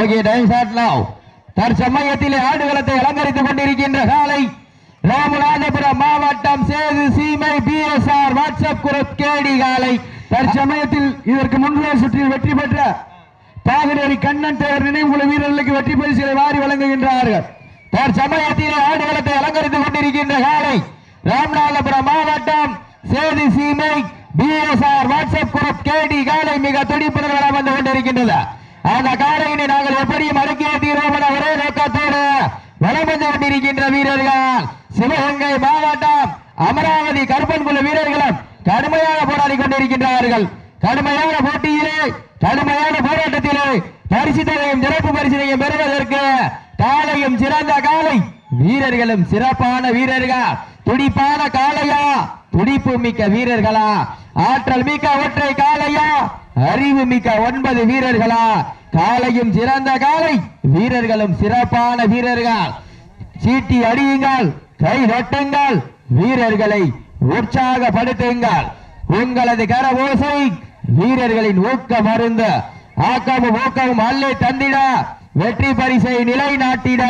Okay time start தற்சமயத்திலே ஆடுகளத்தை அலங்கரித்துக் கொண்டிருக்கின்ற காலை ராமநாதபுரம் மாவட்டம் சேது சீமை பிஎஸ்ஆர் வாட்ஸ்அப் குரப் கேடி காலை. தற்சமயத்தில் இதற்கு முந்தைய சுற்றில் வெற்றி பெற்ற பாகனேரி கண்ணன் தேவர் நினைவுள்ள வீரர்களுக்கு வெற்றி பரிசுகளை வாரி வழங்குகின்றார்கள். தற்சமயத்திலே ஆடுகளத்தை அலங்கரித்துக் கொண்டிருக்கின்ற காலை ராமநாதபுரம் மாவட்டம் சேது சீமை பிஎஸ்ஆர் வாட்ஸ்அப் குரூப் கேடி காலை மிக துடிப்புடன் வந்து கொண்டிருக்கின்றது. அந்த காரையினை நாங்கள் எப்படியும் அடக்கிய தீர்வோம் என ஒரே நோக்கத்தோடு வளம் வந்து கொண்டிருக்கின்ற வீரர்கள். சிவகங்கை மாவட்டம் அமராவதி கருப்பன்குழு வீரர்களும் கடுமையாக போராடி கொண்டிருக்கின்றார்கள். கடுமையான போட்டியிலே கடுமையான போராட்டத்திலே பரிசு சிறப்பு பரிசினையும் பெறுவதற்கு காலையும் சிறந்த காலை வீரர்களும் சிறப்பான வீரர்கள்? துடிப்பான காலையா துடிப்பு மிக்க வீரர்களா? ஆற்றல் மிக்க ஒற்றை காளையா? அறிவு மிக்க ஒன்பது வீரர்களா? காலையும் சிறந்த காலை வீரர்களும் சிறப்பான வீரர்கள். சீட்டி அடியுங்கள் கை நட்டுங்கள் வீரர்களை உற்சாகப்படுத்துங்கள். உங்களது கர ஓசை வீரர்களின் ஊக்க மருந்து. ஆக்கமும் ஊக்கமும் அல்லே தந்திட வெற்றி பரிசை நிலைநாட்டிட.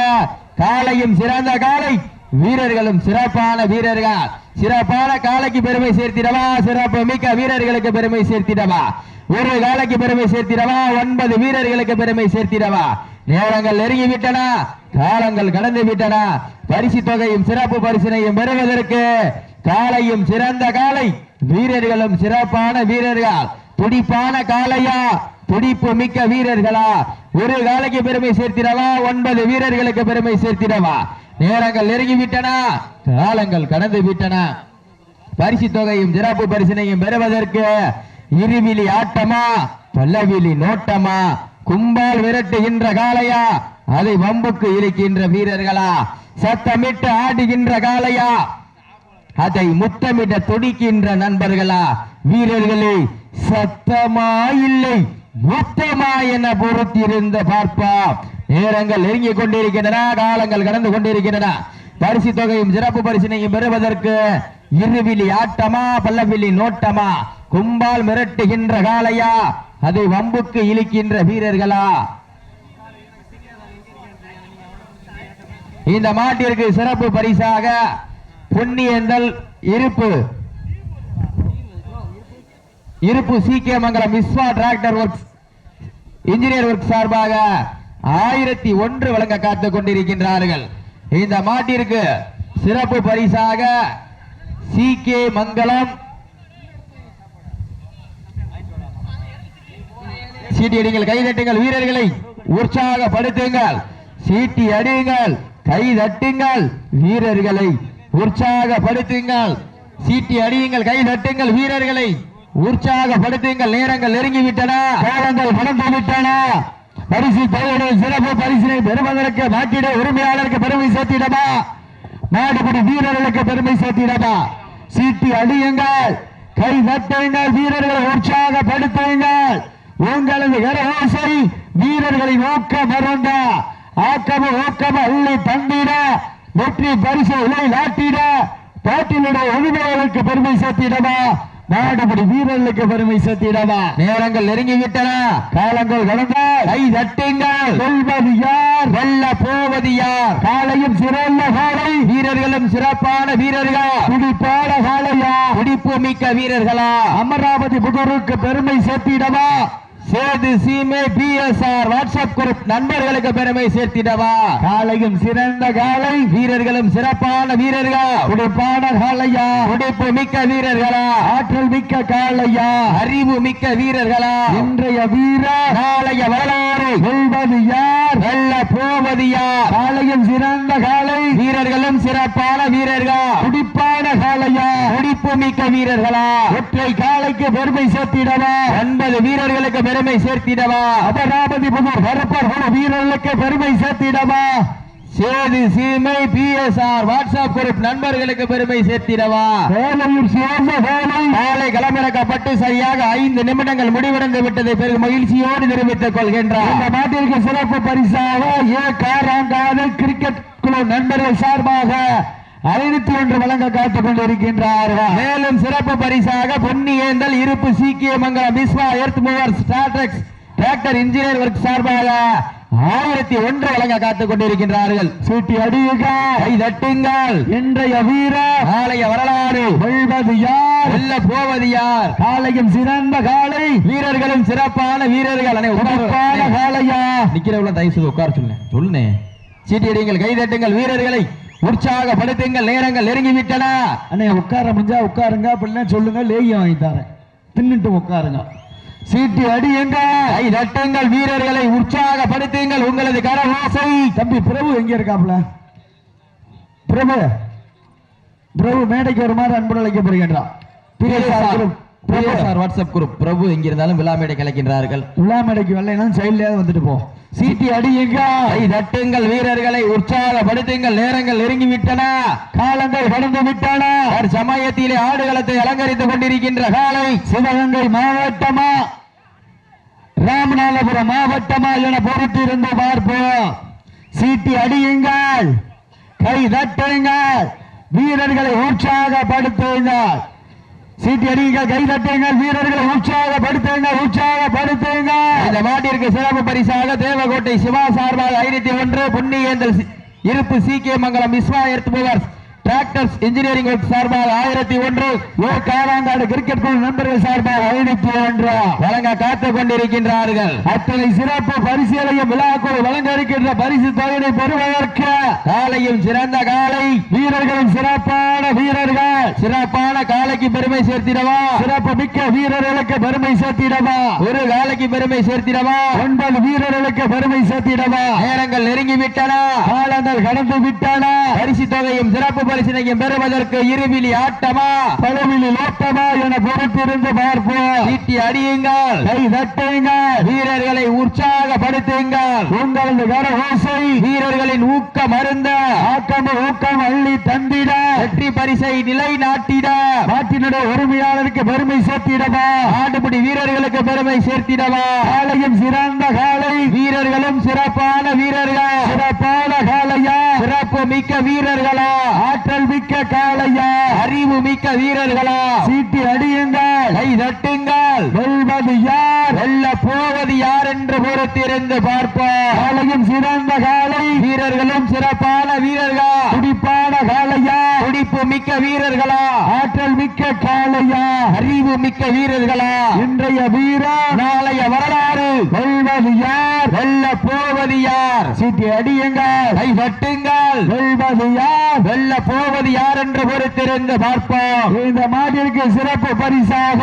காலையும் சிறந்த காலை வீரர்களும் சிறப்பான வீரர்கள். சிறப்பான காலைக்கு பெருமை சேர்த்திடவா? சிறப்பு மிக்க வீரர்களுக்கு பெருமை சேர்த்திடவா? ஒரு காலைக்கு பெருமை சேர்த்திடவா? ஒன்பது வீரர்களுக்கு பெருமை சேர்த்திடவா? நேரங்கள் நெருங்கி விட்டன காலங்கள் கடந்து விட்டன. பரிசு தொகையும் சிறப்பு பரிசினையும் பெறுவதற்கு காலையும் சிறந்த காலை வீரர்களும் சிறப்பான வீரர்கள். துடிப்பான காளையா? துடிப்பு மிக்க வீரர்களா? ஒரு காலைக்கு பெருமை சேர்த்திடவா? ஒன்பது வீரர்களுக்கு பெருமை சேர்த்திடவா? நேரங்கள் நெருங்கி விட்டன காலங்கள் கடந்து விட்டன பரிசு தொகையும் சிறப்பு பரிசினையும் பெறுவதற்கு இருவிழி ஆட்டமா பல்லவிழி நோட்டமா கும்பால் விரட்டுகின்ற காலையா அதை வம்புக்கு இருக்கின்ற வீரர்களா சத்தமிட்டு ஆடுகின்ற காலையா அதை முத்தமிட துடிக்கின்ற நண்பர்களா வீரர்களே சத்தமா இல்லை மொத்தமா என பொறுத்திருந்த பார்ப்பா நேரங்கள் நெருங்கிக் கொண்டிருக்கின்றன காலங்கள் கடந்து கொண்டிருக்கின்றன. பரிசு தொகையும் சிறப்பு பரிசினையும் பெறுவதற்கு இருவிழி ஆட்டமா பல்லவிழி நோட்டமா? கும்பால் மிரட்டுகின்ற காலையா அதை வம்புக்கு இழுக்கின்ற வீரர்களா? இந்த மாட்டிற்கு சிறப்பு பரிசாக புண்ணியந்தல் இருப்பு. இருப்பு C K Mangalam Vishwa tractor works engineer work சார்பாக ஆயிரத்தி ஒன்று வழங்க காத்துக் கொண்டிருக்கின்றார்கள். இந்த மாட்டிற்கு சிறப்பு பரிசாக சி கே மங்கலம் சீட்டி அடிங்கள் கை தட்டுங்கள் வீரர்களை உற்சாகப்படுத்துங்கள். சீட்டி அடியுங்கள் கை தட்டுங்கள் வீரர்களை உற்சாகப்படுத்துங்கள். சீட்டி அடியுங்கள் கை தட்டுங்கள் வீரர்களை உற்சாகப்படுத்துங்கள். நேரங்கள் நெருங்கி விட்டன காலங்கள் பணம் விட்டன பரிசு தொகையுடைய சிறப்பு பரிசினை பெறுவதற்கு மாட்டிட உரிமையாளருக்கு பெருமை சேர்த்திடமா நாடுபடி வீரர்களுக்கு பெருமை சேர்த்திடமா சீட்டி அடியுங்கள். கை தட்டுங்கள். வீரர்களை உற்சாகப்படுத்துங்கள். உங்களது கரகோசை வீரர்களின் ஊக்கம் மறந்த ஆக்கம ஊக்கம அள்ளி தந்திட வெற்றி பரிசு இலை நாட்டிட பாட்டினுடைய உரிமையாளருக்கு பெருமை சேர்த்திடமா நாடுபடி வீரர்களுக்கு பெருமை சேர்த்திடமா நேரங்கள் நெருங்கி விட்டன காலங்கள் கடந்த. கை தட்டுங்கள். சொல்வது யார்? வெல்ல போவது யார்? காலையும் சிறந்த காலை. வீரர்களும் சிறப்பான வீரர்கள்? துடிப்பான காலையா? துடிப்பு மிக்க வீரர்களா? அமராவதி புதருக்கு பெருமை சேர்த்திடவா? சேது சீமை பிஎஸ்ஆர் வாட்ஸ்அப் குரூப் நண்பர்களுக்கு பெருமை சேர்த்திடவா? காலையும் சிறந்த காலை. வீரர்களும் சிறப்பான வீரர்கள்? துடிப்பான காலையா? துடிப்பு மிக்க வீரர்களா? ஆற்றல் மிக்க காலையா? அறிவு மிக்க வீரர்களா? இன்றைய வீரர் நாளைய வரலாறு. வெல்வது யார்? வெல்ல போவது யார்? காலையும் சிறந்த காலை. வீரர்களும் சிறப்பான வீரர்கள்? துடிப்பான காலையா? துடிப்பு மிக்க வீரர்களா? ஒற்றை காலைக்கு பெருமை சேர்த்திடவா? ஒன்பது வீரர்களுக்கு பெருமை சேர்த்திடவா? அபராபதி புதூர் கருப்பர் வீரர்களுக்கு பெருமை சேர்த்திடவா? சேது சீமை பிஎஸ்ஆர் வாட்ஸ்அப் குரூப் நண்பர்களுக்கு பெருமை சேர்த்திடவா? காலை களமிறக்கப்பட்டு சரியாக ஐந்து நிமிடங்கள் முடிவடைந்து விட்டதை பெரும் மகிழ்ச்சியோடு தெரிவித்துக் கொள்கின்றார். இந்த நாட்டிற்கு சிறப்பு பரிசாக ஏ காராங்காடு கிரிக்கெட் குழு நண்பர்கள் சார்பாக ஐநூத்தி ஒன்று வழங்க காத்துக் கொண்டிருக்கின்றார்கள். மேலும் சிறப்பு பரிசாக பொன்னியேந்தல் இருப்பு சீக்கிய மங்கலம் விஸ்வா எர்த் மூவர் ஸ்டார்டெக்ஸ் டிராக்டர் இன்ஜினியர் ஒர்க் சார்பாக ஆயிரத்தி ஒன்று வழங்க காத்துக் கொண்டிருக்கின்றார்கள். சீட்டி அடியுங்க. கை தட்டுங்கள். இன்றைய வீரர் நாளைய வரலாறு. வெல்வது யார்? வெல்ல போவது யார்? காலையும் சிறந்த காலை. வீரர்களும் சிறப்பான வீரர்கள். காலையா? நிக்கிறவங்கள தயவு செய்து உட்கார சொல்லுங்க. சொல்லுனே சீட்டியடிங்கள் கைதட்டுங்கள் வீரர்களை. உற்சாகப்படுத்துங்கள் நேரங்கள் நெருங்கி விட்டன அண்ணே உட்கார முடிஞ்சா உட்காருங்க அப்படின்னா சொல்லுங்க லேகியம் வாங்கி தரேன். தின்னுட்டு உட்காருங்க. சீட்டி அடியுங்க கை தட்டுங்கள் வீரர்களை உற்சாகப்படுத்துங்கள் உங்களது கரவாசை. தம்பி பிரபு எங்க இருக்காப்ல பிரபு பிரபு மேடைக்கு வருமாறு அன்புடன் அழைக்கப்படுகின்றான் BSR group Prabhu BSR WhatsApp group Prabhu எங்கிருந்தாலும் விழாமேடை கலைக்கின்றார்கள். உலா மேடைக்கு வரலைன்னா சைட்லயாவது வந்துட்டு போ. சீட்டி அடியுங்க. கை தட்டுங்கள் வீரர்களை உற்சாகப்படுத்துங்கள். நேரங்கள் நெருங்கி விட்டன காலங்கள் கடந்து விட்டன. சமயத்திலே ஆடுகளத்தை அலங்கரித்துக் கொண்டிருக்கின்ற காலை சிவகங்கை மாவட்டமா? ராமநாதபுரம் மாவட்டமா என பொறுத்து இருந்து பார்ப்போம். சீட்டி அடியுங்கள். கை தட்டுங்கள். வீரர்களை உற்சாகப்படுத்துங்கள். சீட்டி அடிங்கள் கை தட்டுங்கள் வீரர்களை உற்சாகப்படுத்துங்கள் உற்சாகப்படுத்துங்கள். இந்த மாட்டிற்கு சிறப்பு பரிசாக தேவகோட்டை சிவா சார்பாக ஐநூத்தி ஒன்று புண்ணியேந்தல் இருப்பு சி கே மங்கலம் இஸ்மா எர்த் மூவர்ஸ் டிராக்டர்ஸ் இன்ஜினியரிங் சார்பாக ஆயிரத்தி ஒன்று ஓர் காலாங்காடு கிரிக்கெட் குழு நண்பர்கள் சார்பாக ஐநூத்தி ஒன்று வழங்க காத்துக் கொண்டிருக்கின்றார்கள். அத்தனை சிறப்பு பரிசீலையும் விழாக்குழு வழங்க இருக்கின்ற பரிசு தொகையை பெறுவதற்கு காலையும் சிறந்த காலை வீரர்களும் சிறப்பான வீரர்கள். சிறப்பான காலைக்கு பெருமை சேர்த்திடவா? சிறப்பு மிக்க வீரர்களுக்கு பெருமை சேர்த்திடவா? ஒரு காலைக்கு பெருமை சேர்த்திடவா? ஒன்பது வீரர்களுக்கு பெருமை சேர்த்திடவா? நேரங்கள் நெருங்கி விட்டன காலங்கள் கடந்து விட்டன. பரிசு தொகையும் சிறப்பு பரிசினையும் பெறுவதற்கு இருவிழி ஆட்டமா? பழவிலி லோட்டமா என பொறுத்திருந்து பார்ப்போம். சீட்டி அடியுங்கள். கை தட்டுங்கள். வீரர்களை உற்சாகப்படுத்துங்கள். உங்களது கர ஓசை வீரர்களின் ஊக்கம் அருந்த. ஆக்கம் ஊக்கம் அள்ளி தந்திட. வெற்றி பரிசை நிலை நாட்டிட நாட்டினுடைய உரிமையாளருக்கு பெருமை சேர்த்திடவா? ஆட்டுப்பிடி வீரர்களுக்கு பெருமை சேர்த்திடவா? காலையும் சிறந்த காலை. வீரர்களும் சிறப்பான வீரர்கள்? சிறப்பான காலையா? சிறப்பு மிக்க வீரர்களா? அறிவு மிக்க வீரர்களா? சீட்டி அடியுங்கள். கை தட்டுங்கள். வெல்வது யார்? வெல்ல போவது யார் என்று பொறுத்திருந்து பார்ப்போம். காலையும் சிறந்த காலை. வீரர்களும் சிறப்பான வீரர்கள்? துடிப்பான காலையா? துடிப்பு மிக்க வீரர்களா? ஆற்றல் மிக்க காலையா அறிவு மிக்க வீரர்களா? இன்றைய வீரர் நாளைய வரலாறு. வெல்வது யார் வெல்ல போவது யார் சீட்டி அடியுங்கள். கை தட்டுங்கள். வெல்வது யார் வெல்ல போவது யார் என்று பொறுத்திருந்து பார்ப்போம். இந்த மாட்டிற்கு சிறப்பு பரிசாக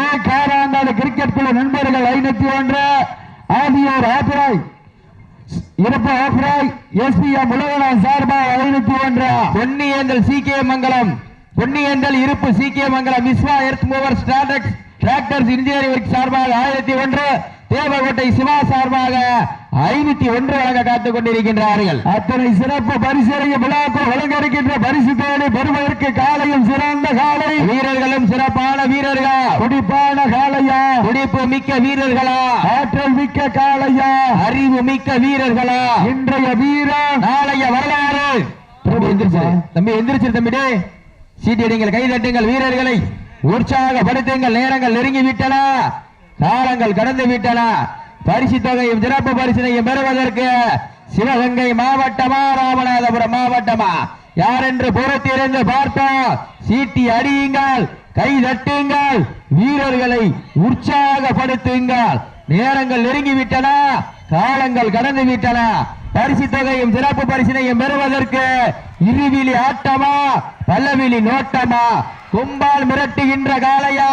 ஏ காராங்காடு கிரிக்கெட் குழு நண்பர்கள் ஐநூத்தி ஒன்று. ஆதியோர் ஆப்ராய் இருப்பு ஆப்ராய் எஸ்பிஎம் உலகநாள் சார்பா ஐநூத்தி ஒன்று. பொன்னியேந்தல் சி கே மங்கலம். பொன்னியேந்தல் இருப்பு C K Mangalam. Vishwa earth mover ஸ்டார்டக்ஸ் tractors engineering work சார்பாக ஆயிரத்தி ஒன்று. தேவகோட்டை சிவா சார்பாக ஐநூத்தி ஒன்று வழங்க காத்துக் கொண்டிருக்கின்றார்கள். அத்தனை சிறப்பு பரிசீலிய விழாக்கள் வழங்க இருக்கின்ற பரிசு தேடி பெறுவதற்கு காலையும் சிறந்த காலை. வீரர்களும் சிறப்பான வீரர்கள்? துடிப்பான காலையா? துடிப்பு மிக்க வீரர்களா? ஆற்றல் மிக்க காலையா? அறிவு மிக்க வீரர்களா? இன்றைய வீரன் நாளைய வரலாறு. தம்பி எந்திரிச்சிரு தம்பி எந்திரிச்சிரு தம்பி டேய் சீட்டி அடிங்கள் கை தட்டுங்கள் வீரர்களை. உற்சாகப்படுத்துங்கள் நேரங்கள் நெருங்கி விட்டன காலங்கள் கடந்து விட்டன. பரிசு தொகையும் சிறப்பு பரிசினையும் பெறுவதற்கு சிவகங்கை மாவட்டமா ராமநாதபுரம் மாவட்டமா? யார் என்று புறத்திலிருந்து பார்த்தோம். சீட்டி அடியுங்கள் கை தட்டுங்கள் வீரர்களை உற்சாகப்படுத்துங்கள். நேரங்கள் நெருங்கிவிட்டன காலங்கள் கடந்து விட்டன பரிசு தொகையும் சிறப்பு பரிசினையும் பெறுவதற்கு இருவிழி ஆட்டமா பல்லவிழி நோட்டமா? கும்பால் மிரட்டுகின்ற காளையா?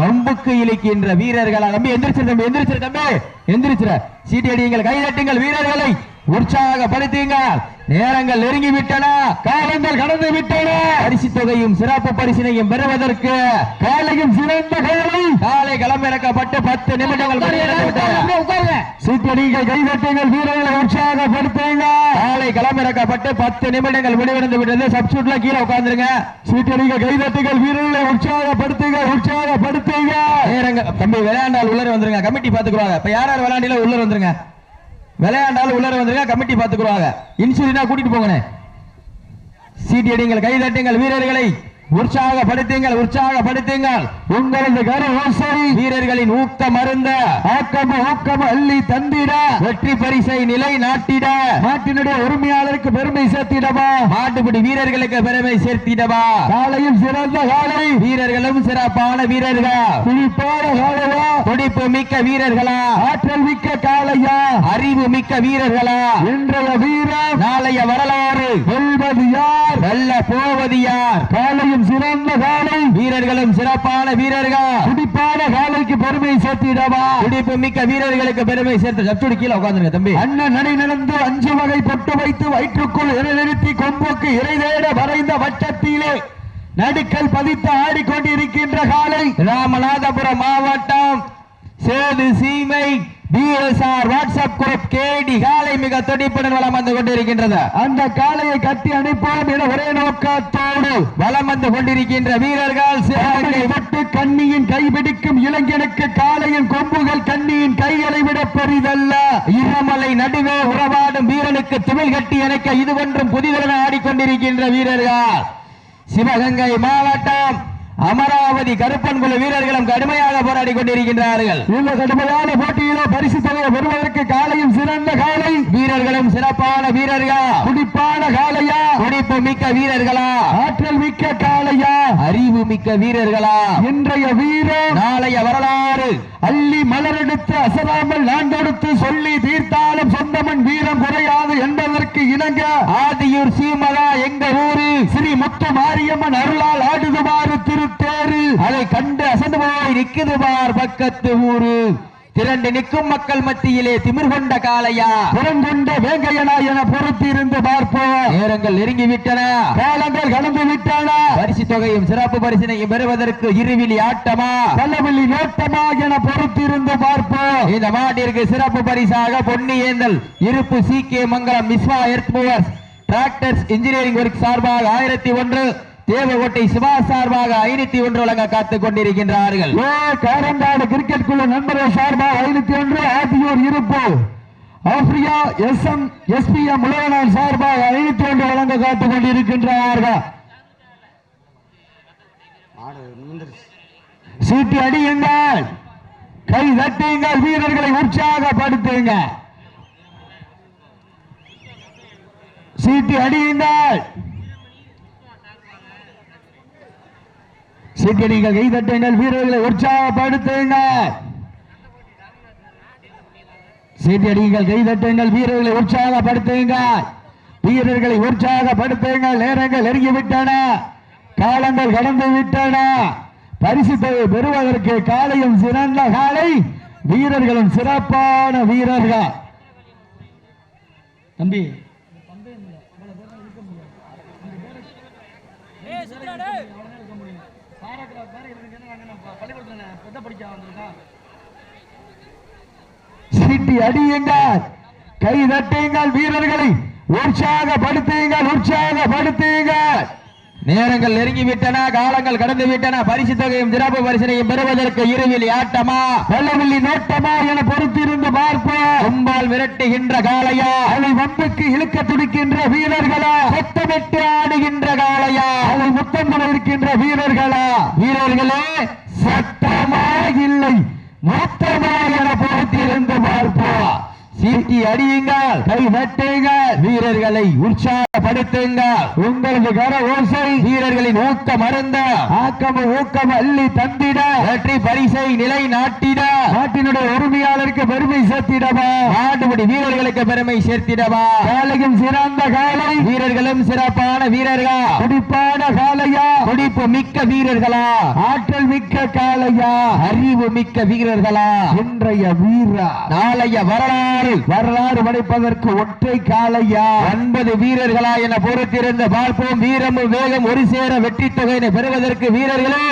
வம்புக்கு இழுக்கின்ற வீரர்களா? தம்பி எந்திரிச்சிரு தம்பி எந்திரிச்சிரு தம்பி. எந்திரிச்சிரு. சீட்டி அடியுங்கள் கை தட்டுங்கள் வீரர்களை. உற்சாகப்படுத்துங்கள் நேரங்கள் நெருங்கி விட்டன காலங்கள் கடந்து விட்டன. பரிசு தொகையும் சிறப்பு பரிசினையும் பெறுவதற்கு காலையும் சிறந்த காலை. காலை களமிறக்கப்பட்டு பத்து நிமிடங்கள். சீட்டடிகள் கைதட்டுங்கள் வீரர்களை உற்சாகப்படுத்துங்க. காலை களமிறக்கப்பட்டு பத்து நிமிடங்கள் முடிவடைந்து விட்டது. சப்ஸ்டியூட்ல கீழே உட்கார்ந்துருங்க. சீட்டடிகள் கைதட்டுகள் வீரர்களை உற்சாகப்படுத்துங்க உற்சாகப்படுத்துங்க நேரங்க தம்பி விளையாண்டால் உள்ளர வந்துருங்க. கமிட்டி பாத்துக்குவாங்க இப்ப யார் யார் விளையாண்டில உள்ளர வந்துருங்க. விளையாண்டால் உள்ளர வந்துருங்க. கமிட்டி பாத்துக்குவாங்க இன்சூரினா கூட்டிட்டு போங்கண்ணே. சீட்டி அடிங்கள் கை தட்டுங்கள் வீரர்களை உற்சாகப்படுத்துங்கள் உற்சாகப்படுத்துங்கள். உங்களது கரு ஓசை வீரர்களின் ஊக்கம் அருந்த ஆக்கம் ஊக்கம் அள்ளி தந்திட. வெற்றி பரிசை நிலை நாட்டிட. நாட்டினுடைய உரிமையாளருக்கு பெருமை சேர்த்திடவா? மாட்டுப்பிடி வீரர்களுக்கு பெருமை சேர்த்திடவா? காலையும் சிறந்த காலை. வீரர்களும் சிறப்பான வீரர்கள். காலையா? துடிப்பு மிக்க வீரர்களா? ஆற்றல் மிக்க காளையா அறிவு மிக்க வீரர்களா? இன்றைய வீரர் நாளைய வரலாறு. வெல்வது யார்? வெல்ல போவது யார்? காலையும் சிறந்த காலை வீரர்களும் சிறப்பான வீரர்கள். துடிப்பான காலைக்கு பெருமை சேர்த்திடவா? துடிப்பு மிக்க வீரர்களுக்கு பெருமை சேர்த்து சப்சுடி கீழே உட்காந்துருங்க தம்பி. அண்ணன் நடை நடந்து அஞ்சு வகை பொட்டு வைத்து வயிற்றுக்குள் இறை நிறுத்தி கொம்புக்கு இறை தேட வரைந்த வட்டத்திலே நடுக்கல் பதித்து ஆடிக்கொண்டிருக்கின்ற காலை. ராமநாதபுரம் மாவட்டம் சேது சீமை பிஎஸ்ஆர் வாட்ஸ்அப் குரூப் கேடி காலை மிக துடிப்புடன் வலம் வந்து கொண்டிருக்கின்றது. அந்த காளையை கட்டி அனுப்போம் என ஒரே நோக்கத்தோடு வலம் வந்து கொண்டிருக்கின்ற வீரர்கள் சிவகங்கை விட்டு கண்ணியின் கைபிடிக்கும் இளைஞனுக்கு காளையின் கொம்புகள் கண்ணியின் கைகளை விட பெரிதல்ல. இருமலை நடுவே உறவாடும் வீரனுக்கு திமிழ் கட்டி இணைக்க இது ஒன்றும் புதிதென ஆடிக்கொண்டிருக்கின்ற வீரர்கள். சிவகங்கை மாவட்டம் அமராவதி கருப்பன் குழு வீரர்களும் கடுமையாக போராடி கொண்டிருக்கின்றார்கள். இந்த கடுமையான போட்டியிலே பரிசு தொகையை பெறுவதற்கு காளையும் சிறந்த காளை வீரர்களும் சிறப்பான வீரர்கள்? துடிப்பான காளையா துடிப்பு மிக்க வீரர்களா? ஆற்றல் மிக்க காளையா? அறிவு மிக்க வீரர்களா? இன்றைய வீரர் நாளைய வரலாறு. அள்ளி மலரெடுத்து அசராமல் நாண்டெடுத்து சொல்லி தீர்த்தாலும் சொந்தமன் வீரம் குறையாது என்பதற்கு இணங்க ஆதியூர் சீமலா எங்க ஊரு? ஸ்ரீ முத்து மாரியம்மன் அருளால் ஆடுதுமாறு திருத்தேரு. அதை கண்டு அசந்து போய் நிக்குது பார் பக்கத்து ஊரு. திரண்டு நிற்கும் மக்கள் மத்தியிலே திமிர் கொண்ட காளையா? புறங்கொண்ட வேங்கையனா என பொறுத்திருந்து பார்ப்போம். நேரங்கள் நெருங்கி விட்டன காலங்கள் கடந்து விட்டன பரிசு தொகையும் சிறப்பு பரிசினையும் பெறுவதற்கு இருவிழி ஆட்டமா? பல்லவெள்ளி நோட்டமா என பொறுத்திருந்து பார்ப்போம். இந்த மாட்டிற்கு சிறப்பு பரிசாக பொன்னி ஏந்தல் இருப்பு C K Mangalam Vishwa earth movers tractors engineering work சார்பாக ஆயிரத்தி ஒன்று தேவகோட்டை சிவா சார்பாக ஐநூத்தி ஒன்று வழங்க காத்துக் கொண்டிருக்கின்றார்கள். ஏ காரங்காடு கிரிக்கெட் குழு நண்பர்கள் சார்பாக ஐநூத்தி ஒன்று ஆத்தியூர் இருப்பு. ஆப்பிரியா எஸ் எம் எஸ்பிஎம் உலகநாள் சார்பாக ஐநூத்தி ஒன்று வழங்க காத்துக் கொண்டிருக்கின்றார்கள். சீட்டு அடியுங்கள். கை தட்டுங்கள். வீரர்களை உற்சாகப்படுத்துங்க சீட்டு அடியுங்கள். சீட்டடிகள் கைதட்டுங்கள் வீரர்களை உற்சாகப்படுத்துங்கள். சீட்டடிகள் கைதட்டுங்கள் வீரர்களை உற்சாகப்படுத்துங்கள். வீரர்களை உற்சாகப்படுத்துங்கள் நேரங்கள் நெருங்கிவிட்டன. காலங்கள் கடந்து விட்டன பரிசு தொகை பெறுவதற்கு காலையும் சிறந்த காலை வீரர்களும் சிறப்பான வீரர்கள். தம்பி சீட்டி அடியுங்கள் கை தட்டுங்கள் வீரர்களை உற்சாகப்படுத்துங்கள் உற்சாகப்படுத்துங்கள். நேரங்கள் நெருங்கி விட்டன காலங்கள் கடந்து விட்டன பரிசு தொகையும் சிறப்பு பரிசினையும் பெறுவதற்கு இருவிழி ஆட்டமா? பல்லவில்லி நோட்டமா என பொறுத்திருந்து பார்ப்போம். கும்பால் விரட்டுகின்ற காளையா? அதை வம்புக்கு இழுக்க துடிக்கின்ற வீரர்களா? சத்தமிட்டு ஆடுகின்ற காளையா? அதை முத்தம் இருக்கின்ற வீரர்களா? வீரர்களே சத்தமா இல்லை மொத்தமா என பொறுத்திருந்து பார்ப்போம் சீட்டி அடியுங்கள் கை தட்டுங்கள் வீரர்களை உற்சாகப்படுத்துங்கள். உங்களது கர ஓசை வீரர்களின் ஊக்க மருந்த ஆக்கம் ஊக்கம் அள்ளி தந்திட வெற்றி பரிசை நிலை நாட்டிட நாட்டினுடைய உரிமையாளருக்கு பெருமை சேர்த்திடவா? நாட்டுபடி வீரர்களுக்கு பெருமை சேர்த்திடவா? காலையும் சிறந்த காலை வீரர்களும் சிறப்பான வீரர்கள்? துடிப்பான காலையா? துடிப்பு மிக்க வீரர்களா? ஆற்றல் மிக்க காலையா? அறிவு மிக்க வீரர்களா? இன்றைய வீரா நாளைய வரலாறு வரலாறு படைப்பதற்கு ஒற்றை காலையா ஒன்பது வீரர்களா என பொறுத்திருந்து பார்ப்போம். வீரமும் வேகம் ஒரு சேர வெற்றி தொகையினை பெறுவதற்கு வீரர்களே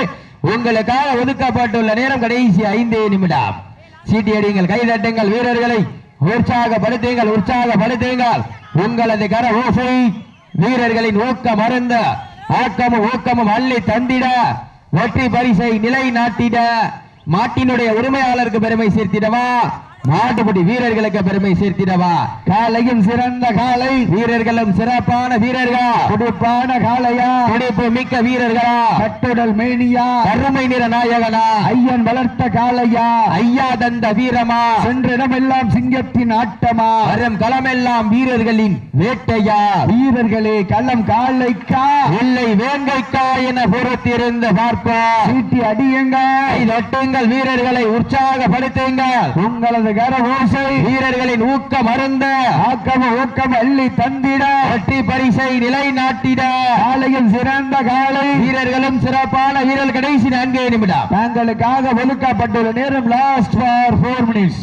உங்களுக்காக ஒதுக்கப்பட்டுள்ள நேரம் கடைசி ஐந்தே நிமிடம். சீட்டி அடிங்கள் கைதட்டுங்கள் வீரர்களை. உற்சாகப்படுத்துங்கள் உற்சாகப்படுத்துங்கள். உங்களது கர ஓசை வீரர்களின் ஊக்கம் மறந்த ஆக்கமும் ஊக்கமும் அள்ளி தந்திட வெற்றி பரிசை நிலை நாட்டிட மாட்டினுடைய உரிமையாளருக்கு பெருமை சேர்த்திடவா? மாட்டுப்படி வீரர்களுக்கு பெருமை சேர்த்திடவா? காலையும் சிறந்த காலை. வீரர்களும் சிறப்பான வீரர்கள்? துடுப்பான காளையா? துடிப்பு மிக்க வீரர்களா? கட்டுடல் மேனியா? கருமை நிற நாயகனா? ஐயன் வளர்த்த காளையா? ஐயா தந்த வீரமா? சென்றிடமெல்லாம் சிங்கத்தின் ஆட்டமா? வரும் களமெல்லாம் வீரர்களின் வேட்டையா? வீரர்களே களம் காளைக்கா? இல்லை வேங்கைக்கா என பொறுத்திருந்து பார்ப்போம். சீட்டி அடியுங்க கை தட்டுங்கள் வீரர்களை உற்சாகப்படுத்துங்கள். உங்களது கர ஓசை வீரர்களின் ஊக்கம் அருந்த. ஆக்கம ஊக்கம் அள்ளி தந்திட. வெற்றி பரிசை நிலைநாட்டிட. காலையும் சிறந்த காலை. வீரர்களும் சிறப்பான வீரர் கடைசி நான்கே நிமிடம். தாங்களுக்காக ஒதுக்கப்பட்டுள்ள நேரம் லாஸ்ட் ஃபார் ஃபோர் மினிட்ஸ்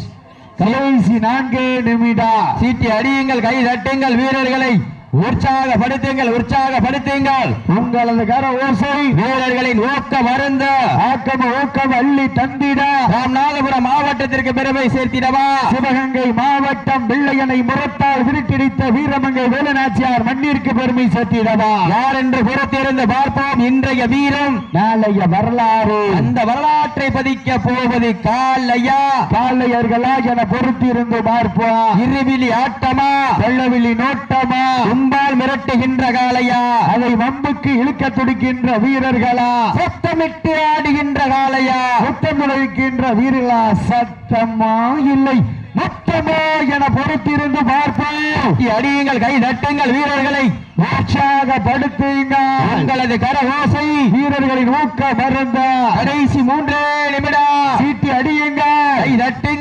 கடைசி நான்கே நிமிடம். சீட்டி அடியுங்கள் கை தட்டுங்கள் வீரர்களை. உற்சாகப்படுத்துங்கள் உற்சாகப்படுத்துங்கள் உங்களது கர ஓசை. வீரர்களின் ஊக்கம் அருந்த. ஆக்கம ஊக்கம் அள்ளி தந்திட. ராமநாதபுரம் மாவட்டத்திற்கு பெருமை சேர்த்திடவா? சிவகங்கை மாவட்டம் பிள்ளையனை முரத்தால் விருட்டிடித்த வீரமங்கை வேலநாச்சியார் மண்ணிற்கு பெருமை சேர்த்திடவா? யார் என்று பொறுத்திருந்து பார்ப்போம் இன்றைய வீரம். நாளைய வரலாறு. அந்த வரலாற்றை பதிக்க போவது காலையா? காளையர்களா என பொறுத்திருந்து பார்ப்போம். இருவிழி ஆட்டமா? வெள்ளவிழி நோட்டமா? கும்பால் மிரட்டுகின்ற காலையா அதை வம்புக்கு இழுக்க துடிக்கின்ற வீரர்களா? சத்தமிட்டு ஆடுகின்ற காலையா முத்தம் நுழைக்கின்ற வீரர்களா? சத்தமா? இல்லை. மொத்தமோ என பொறுத்திருந்து பார்ப்போம் அடியுங்கள் கை தட்டுங்கள் வீரர்களை. உற்சாகப்படுத்துங்க உங்களது கர ஓசை வீரர்களின் ஊக்க மருந்த. கடைசி மூன்றே நிமிடம். சீட்டி அடியுங்க கை தட்டுங்கள்.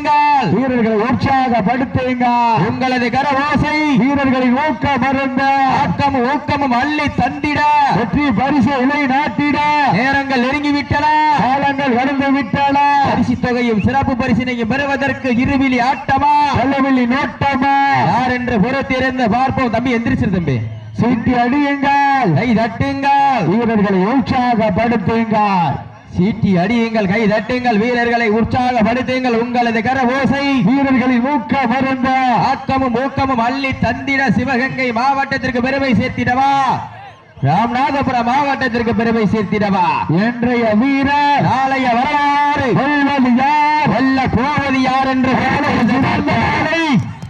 வீரர்களை உற்சாகப்படுத்துங்க உங்களது கர ஓசை வீரர்களின் ஊக்க மருந்த ஆக்கமும் ஊக்கமும் அள்ளி தந்திட. வெற்றி பரிசு இலை நாட்டிட. நேரங்கள் நெருங்கிவிட்டன. காலங்கள் கடந்து விட்டன பரிசு தொகையும் சிறப்பு பரிசினையும் பெறுவதற்கு இருவிழி ஆட்டமா? வெள்ளவிழி நோட்டமா? யார் என்று பொறுத்திருந்து பார்ப்போம். தம்பி எந்திரிச்சிரு தம்பி. சீட்டி அடியுங்கள். கை தட்டுங்கள். வீரர்களை உற்சாகப்படுத்துங்க சீட்டி அடியுங்கள் கை தட்டுங்கள் வீரர்களை உற்சாகப்படுத்துங்கள். உங்களது கர ஓசை வீரர்களின் ஊக்க மருந்த. ஆக்கமும் ஊக்கமும் அள்ளி தந்திட சிவகங்கை மாவட்டத்திற்கு பெருமை சேர்த்திடவா? ராமநாதபுரம் மாவட்டத்திற்கு பெருமை சேர்த்திடவா? இன்றைய வீரர் நாளைய வரலாறு. வெல்வது யார்? வெல்ல போவது யார் என்று.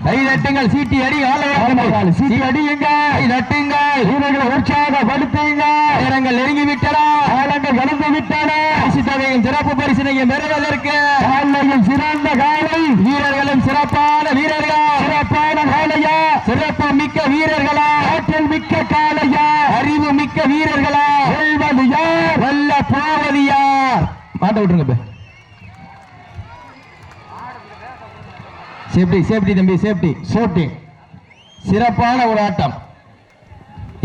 கை தட்டுங்கள் சீட்டி அடி சீட்டி அடியுங்க கை தட்டுங்கள். வீரர்களை உற்சாகப்படுத்துங்க நேரங்கள் நெருங்கிவிட்டன காலங்கள் கடந்து விட்டன. பரிசு தொகையும் சிறப்பு பரிசினையும் பெறுவதற்கு காலையும் சிறந்த காலை. வீரர்களும் சிறப்பான வீரர்கள். சிறப்பான காலையா? சிறப்பு மிக்க வீரர்களா ஆற்றல் மிக்க காலையா அறிவு மிக்க வீரர்களா வெல்வது யார் வெல்ல போவது யார் மாட்ட விட்டுருங்க இப்ப. சேஃப்டி சேஃப்டி தம்பி சேஃப்டி சேஃப்டி சிறப்பான ஒரு ஆட்டம்.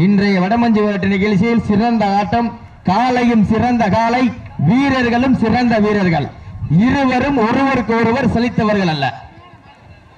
இன்றைய வடமஞ்சி விரட்டு நிகழ்ச்சியில் சிறந்த ஆட்டம் காலையும் சிறந்த காலை வீரர்களும் சிறந்த வீரர்கள். இருவரும் ஒருவருக்கு ஒருவர் செலுத்தவர்கள் அல்ல.